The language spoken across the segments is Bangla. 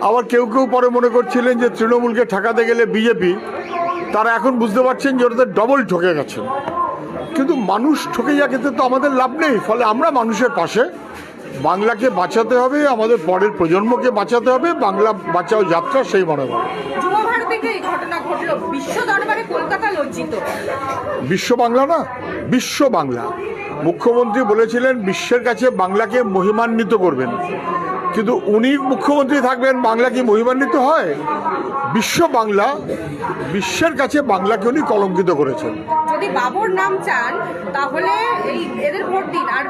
আবার কেউ কেউ পরে মনে করছিলেন যে তৃণমূলকে ঠেকাতে গেলে বিজেপি তারা এখন বুঝতে পারছেন যে ওদের ডবল ঠকে গেছেন। কিন্তু মানুষ ঠকে যা খেতে তো আমাদের লাভ নেই। ফলে আমরা মানুষের পাশে। বাংলাকে বাঁচাতে হবে আমাদের পরের প্রজন্মকে বাঁচাতে হবে বাংলা বাঁচাও যাত্রা সেই মনোভাব বিশ্ব বাংলা না বিশ্ব বাংলা। মুখ্যমন্ত্রী বলেছিলেন বিশ্বের কাছে বাংলাকে মহিমান্বিত করবেন। কিন্তু উনি মুখ্যমন্ত্রী থাকবেন বাংলা কি মহিমান্বিত হয়? বিশ্ব বাংলা বিশ্বের কাছে বাংলাকে উনি কলঙ্কিত করেছেন। যদি বাবুর নাম চান তাহলে এই এদের ভোট দিন আর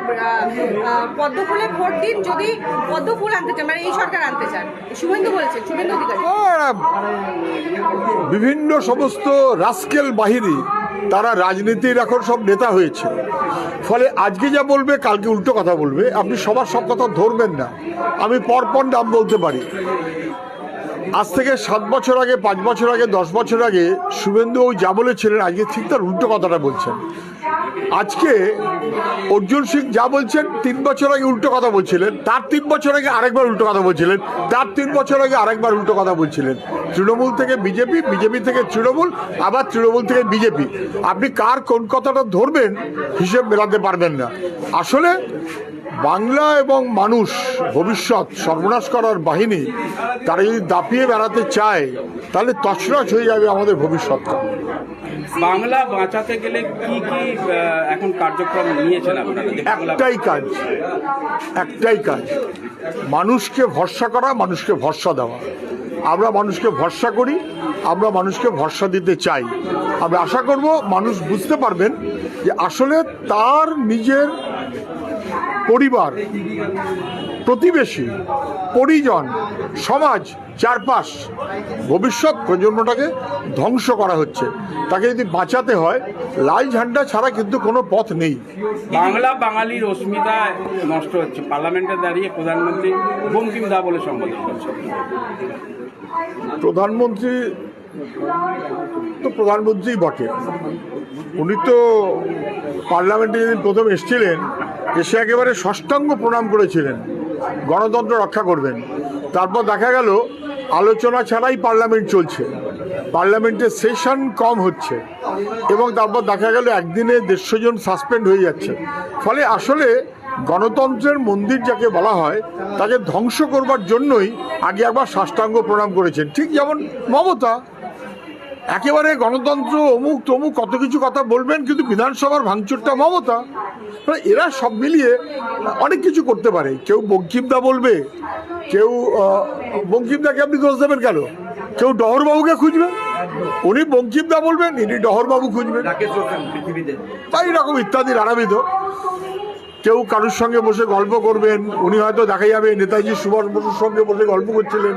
পদ্মফুলে ভোট দিন যদি পদ্মফুল আনতে চান মানে এই সরকার আনতে চান। শুভেন্দু বলেছেন শুভেন্দু অধিকারী। বিভিন্ন সমস্ত রাস্কেল বাহিনী তারা রাজনীতির এখন সব নেতা হয়েছে। ফলে আজকে যা বলবে, কালকে উল্টো কথা বলবে। আপনি সবার সব কথা ধরবেন না। আমি পরপর নাম বলতে পারি। আজ থেকে সাত বছর আগে, পাঁচ বছর আগে, দশ বছর আগে শুভেন্দু ওই যা বলেছিলেন, আজকে ঠিক তার উল্টো কথাটা বলছেন। আজকে অর্জুন সিং যা বলছেন, তিন বছর আগে উল্টো কথা বলছিলেন, তার তিন বছর আগে আরেকবার উল্টো কথা বলছিলেন, তার তিন বছর আগে আরেকবার উল্টো কথা বলছিলেন। তৃণমূল থেকে বিজেপি বিজেপি থেকে তৃণমূল, আবার তৃণমূল থেকে বিজেপি। আপনি কার কোন কথাটা ধরবেন, হিসেব মেলাতে পারবেন না। আসলে বাংলা এবং মানুষ, ভবিষ্যৎ, সর্বনাশ করার বাহিনী, তারা যদি দাপিয়ে বেড়াতে চায়, তাহলে তছনছ হয়ে যাবে আমাদের ভবিষ্যৎটা। বাংলা বাঁচাতে গেলে কি কি এখন কার্যক্রম নিয়েছেন একটাই কাজ একটাই কাজ। মানুষকে ভরসা করা, মানুষকে ভরসা দেওয়া। আমরা মানুষকে ভরসা করি, আমরা মানুষকে ভরসা দিতে চাই। আমরা আশা করব মানুষ বুঝতে পারবেন যে আসলে তার নিজের পরিবার প্রতিবেশী পরিজন সমাজ চারপাশ ভবিষ্যৎ প্রজন্মটাকে ধ্বংস করা হচ্ছে। তাকে যদি বাঁচাতে হয় লাল ঝান্ডা ছাড়া কিন্তু কোনো পথ নেই। বাংলা বাঙালির অস্মিতা নষ্ট হচ্ছে। পার্লামেন্টে দাঁড়িয়ে প্রধানমন্ত্রী বঙ্কিম দা বলে সম্বোধন করছেন প্রধানমন্ত্রী তো প্রধানমন্ত্রীই বটে। উনি তো পার্লামেন্টে যেদিন প্রথম এসেছিলেন এসে একেবারে ষষ্ঠাঙ্গ প্রণাম করেছিলেন। গণতন্ত্র রক্ষা করবেন। তারপর দেখা গেল, আলোচনা ছাড়াই পার্লামেন্ট চলছে। পার্লামেন্টের সেশন কম হচ্ছে এবং তারপর দেখা গেল, একদিনে দেড়শো জন সাসপেন্ড হয়ে যাচ্ছে। ফলে আসলে গণতন্ত্রের মন্দির যাকে বলা হয়, তাকে ধ্বংস করবার জন্যই আগে একবার সাষ্টাঙ্গ প্রণাম করেছেন। ঠিক যেমন মমতা একেবারে গণতন্ত্র অমুক তমুক কত কিছু কথা বলবেন কিন্তু বিধানসভার ভাঙচুরটা মমতা। মানে এরা সব মিলিয়ে অনেক কিছু করতে পারে। কেউ বঙ্কিমদা বলবে কেউ বঙ্কিমদাকে আপনি দোষ দেবেন কেন? কেউ ডহরবাবুকে খুঁজবে? উনি বঙ্কিমদা বলবেন ইনি ডহরবাবু খুঁজবেন। তাই এরকম ইত্যাদি নানাবিধ কেউ কারোর সঙ্গে বসে গল্প করবেন উনি হয়তো দেখা যাবে নেতাজি সুভাষ বসুর সঙ্গে বসে গল্প করছিলেন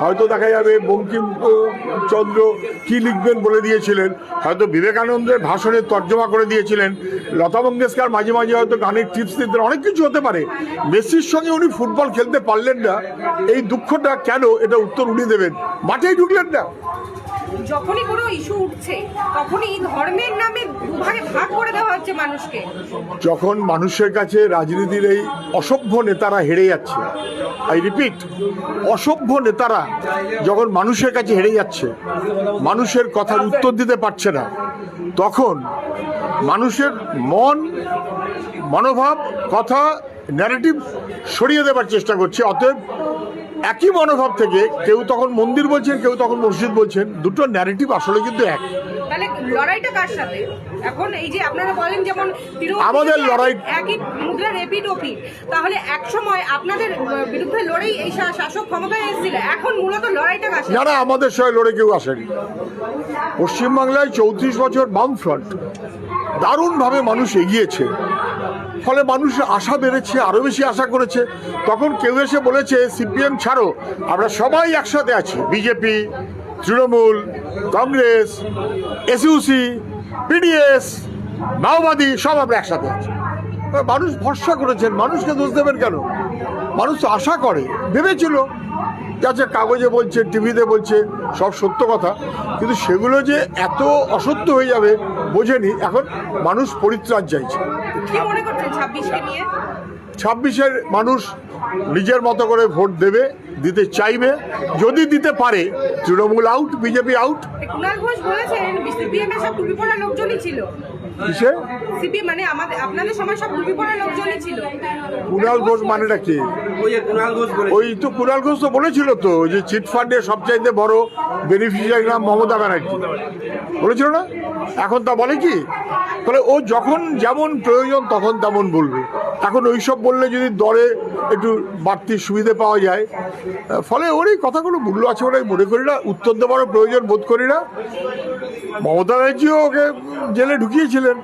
হয়তো দেখা যাবে বঙ্কিম আহ, চন্দ্র কি লিখবেন বলে দিয়েছিলেন হয়তো বিবেকানন্দের ভাষণের তর্জমা করে দিয়েছিলেন লতা মঙ্গেশকর মাঝে মাঝে হয়তো গানের টিপস দিতেন অনেক কিছু হতে পারে। মেসির সঙ্গে উনি ফুটবল খেলতে পারলেন না এই দুঃখটা কেন এটা উত্তর উনি দেবেন। মাঠেই ঢুকলেন না। যখনই কোনো ইস্যু উঠছে, তখনই ধর্মের নামে দুভাগে ভাগ করে দেওয়া হচ্ছে মানুষকে। যখন মানুষের কাছে রাজনীতির এই অসভ্য নেতারা হেরে যাচ্ছে আই রিপিট অসভ্য নেতারা যখন মানুষের কাছে হেরে যাচ্ছে, মানুষের কথার উত্তর দিতে পারছে না, তখন মানুষের মন, মনোভাব, কথা ন্যারেটিভ সরিয়ে দেবার চেষ্টা করছে। অতএব একই মনোভাব থেকে কেউ তখন মন্দির বলছেন কেউ তখন মসজিদ বলছেন দুটো ন্যারেটিভ আসলে কিন্তু এক। তাহলে লড়াইটা কার সাথে? এখন এই যে আপনারা বলেন যেমন আমাদের লড়াই- একই মুদ্রা রেপিড ওপিড তাহলে এক সময় আপনাদের বিরুদ্ধে লড়াই এই শাসক ক্ষমতায় এসেছিল এখন মূলত লড়াইটা কার সাথে? যারা আমাদের সঙ্গে লড়ে কেউ আসেনি। পশ্চিমবাংলায় চৌত্রিশ বছর বামফ্রন্ট। দারুণভাবে মানুষ এগিয়েছে। ফলে মানুষ আশা বেড়েছে আরও বেশি আশা করেছে। তখন কেউ এসে বলেছে, সিপিএম ছাড়ো, আমরা সবাই একসাথে আছি। BJP, Trinamool, Congress SUC PDS মাওবাদী, সব আমরা একসাথে আছি। মানুষ ভরসা করেছেন। মানুষকে দোষ দেবেন কেন? মানুষ আশা করে। ভেবেছিল যাচ্ছে কাগজে বলছে টিভিতে বলছে সব সত্য কথা। কিন্তু সেগুলো যে এত অসত্য হয়ে যাবে বোঝেনি। এখন মানুষ পরিত্রাণ চাইছে। ছাব্বিশের মানুষ নিজের মতো করে ভোট দেবে দিতে চাইবে। যদি দিতে পারে Trinamool out BJP out Ghosh বলেছেন সিপিএম সব টুপি পরা লোকজনই ছিল। কিসে সিপি মানে আমাদের আপনাদের সময় সব টুপি পরা লোকজনই ছিল। কুণাল ঘোষ মানেটা কি? ওই তো কুণাল ঘোষ তো বলেছিল তো যে চিট ফান্ডের সবচাইতে বড় বেনিফিশিয়ারি নাম মমতা ব্যানার্জি। বলেছিল না? এখন তা বলে কি? তাহলে ও যখন যেমন প্রয়োজন তখন তেমন বলবে। এখন ওইসব বললে যদি দরে একটু বাড়তি সুবিধে পাওয়া যায় ফলে ওর এই কথাগুলো মূল্য আছে বলে আমি মনে করি না উত্তর দেওয়ারও প্রয়োজন বোধ করি না। মমতা ব্যানার্জিও ওকে জেলে ঢুকিয়েছিলেন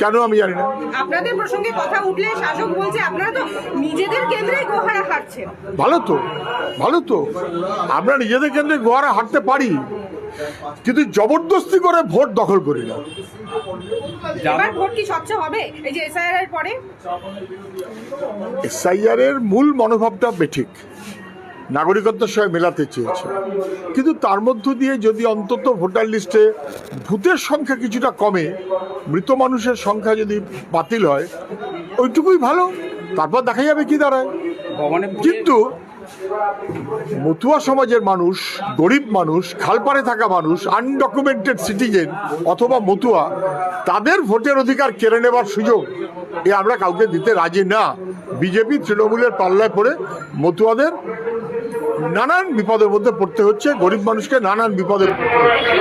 কেন আমি জানি না। আপনাদের প্রসঙ্গে কথা উঠলে শাসক বলছে আপনারা তো নিজেদের কেন্দ্রেই গোহারা হারছেন ভালো তো ভালো তো। আমরা নিজেদের কেন্দ্রে গোয়ারা হাঁটতে পারি। কিন্তু জবরদস্তি করে ভোট দখল করি না। এবার ভোট কি স্বচ্ছ হবে? এই যে এসআইআর এর পরে? এসআইআর এর মূল মনোভাবটা বেঠিক। নাগরিকত্বের সঙ্গে মেলাতে চেয়েছে। কিন্তু তার মধ্য দিয়ে যদি অন্তত ভোটার লিস্টে ভূতের সংখ্যা কিছুটা কমে মৃত মানুষের সংখ্যা যদি বাতিল হয় ওইটুকুই ভালো। তারপর দেখা যাবে কি দাঁড়ায়। কিন্তু মতুয়া সমাজের মানুষ, গরিব মানুষ, খালপাড়ে থাকা মানুষ আনডকুমেন্টেড সিটিজেন অথবা মতুয়া, তাদের ভোটের অধিকার কেড়ে নেবার সুযোগ এ আমরা কাউকে দিতে রাজি না বিজেপি তৃণমূলের পাল্লায় পড়ে মতুয়াদের নানান বিপদের মধ্যে পড়তে হচ্ছে, গরিব মানুষকে নানান বিপদে পড়তে হচ্ছে।